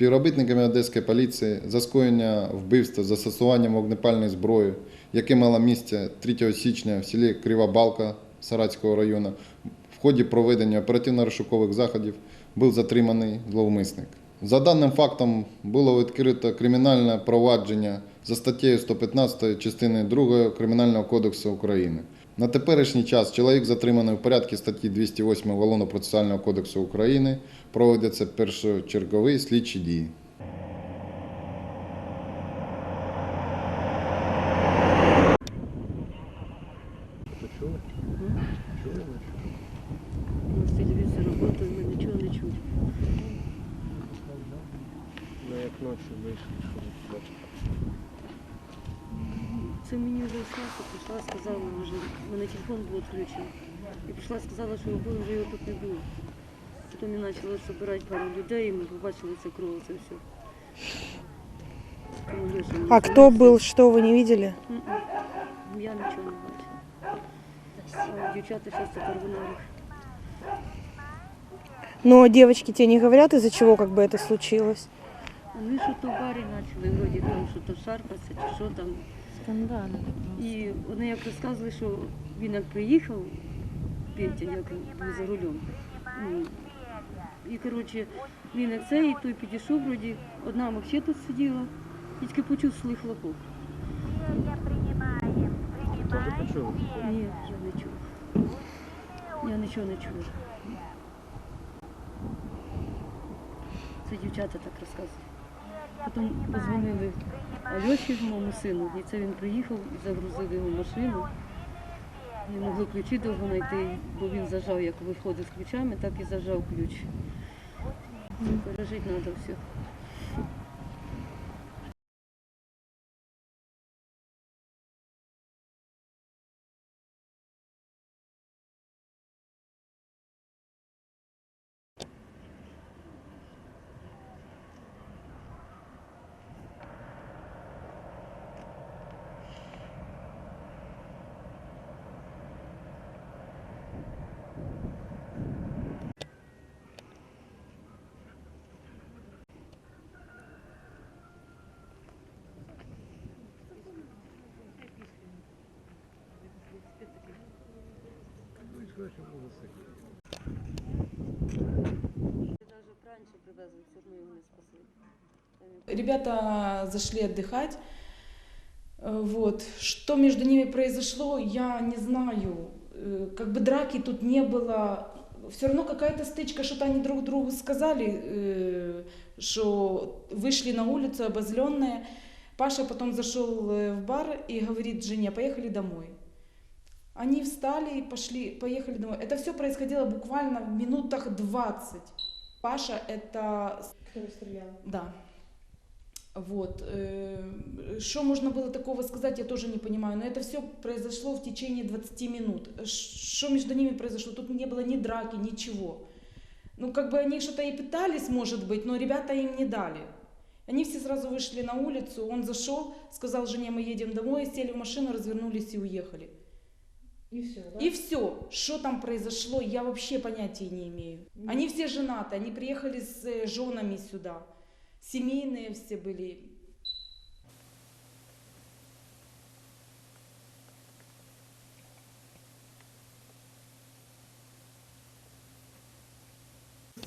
Співробітниками Одеської поліції за скоєння вбивства застосуванням вогнепальної зброї, яке мало місце 3 січня в селі Крива Балка Саратського району, в ході проведення оперативно-розшукових заходів був затриманий зловмисник. За даним фактом було відкрито кримінальне провадження за статтею 115 частини 2 Кримінального кодексу України. На теперішній час чоловік затриманий в порядку статті 208 Уголовно-процесуального кодексу України. Проводяться першочергові слідчі дії. Ну, як ночі вийшли, що. Це мені вже Саша прийшла, сказала, вже, у мене телефон був відключений. І прийшла, сказала, що роботи вже його тут не було. Потім я почала збирати пару людей, і ми побачили це кров, це все. Тому Леша мені А кто дзвонив. был, что вы не видели? М-м. Я нічого не бачила. А Дівчата зараз тепер в норах. Но девочки тебе не говорят, из-за чего как бы это случилось? Вони що то в барі почали, вроді там, що то шарпатися, чи що там. Скандально. І вони як розказували, що він як приїхав, Петя, як був за рулем. ну, І коротше, він як цей, той підійшов, вроді, одна взагалі тут сиділа, і тільки почув свій хлопок. Теж почули? Ні, я не чула. Я нічого не чула. Це дівчата так розказують. Потім позвонили Альоші, моєму сину, і це він приїхав і загрузив його машину. Не могли ключі довго знайти, бо він зажав, як виходив з ключами, так і зажав ключ. Пережити треба все. Ребята зашли отдыхать. Э, Вот. Что между ними произошло, я не знаю. Э, Как бы драки тут не было. Все равно какая-то стычка, что-то они друг другу сказали, э, что вышли на улицу обозленные. Паша потом зашел в бар и говорит жене, поехали домой. Они встали и пошли, поехали домой. Это все происходило буквально в минутах 20. Паша это... Кто стрелял? Да. Вот. Э, Что можно было такого сказать, я тоже не понимаю. Но это все произошло в течение 20 минут. Что между ними произошло? Тут не было ни драки, ничего. Ну, как бы они что-то и пытались, может быть, но ребята им не дали. Они все сразу вышли на улицу, он зашел, сказал жене, мы едем домой, сели в машину, развернулись и уехали. И все, да? И все, что там произошло, я вообще понятия не имею. Они все женаты, они приехали с э, женами сюда. Семейные все были.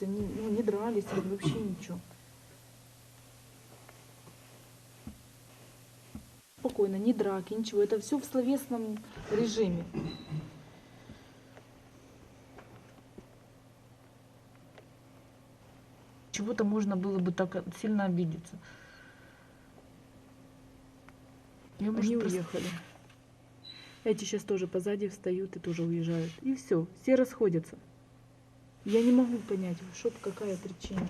Они ну, не дрались, вообще ничего. Спокойно, ни драки, ничего. Это все в словесном режиме. Чего-то можно было бы так сильно обидеться. Я, может, Они просто- уехали. Эти сейчас тоже позади встают и тоже уезжают. И все, все расходятся. Я не могу понять, что какая причина.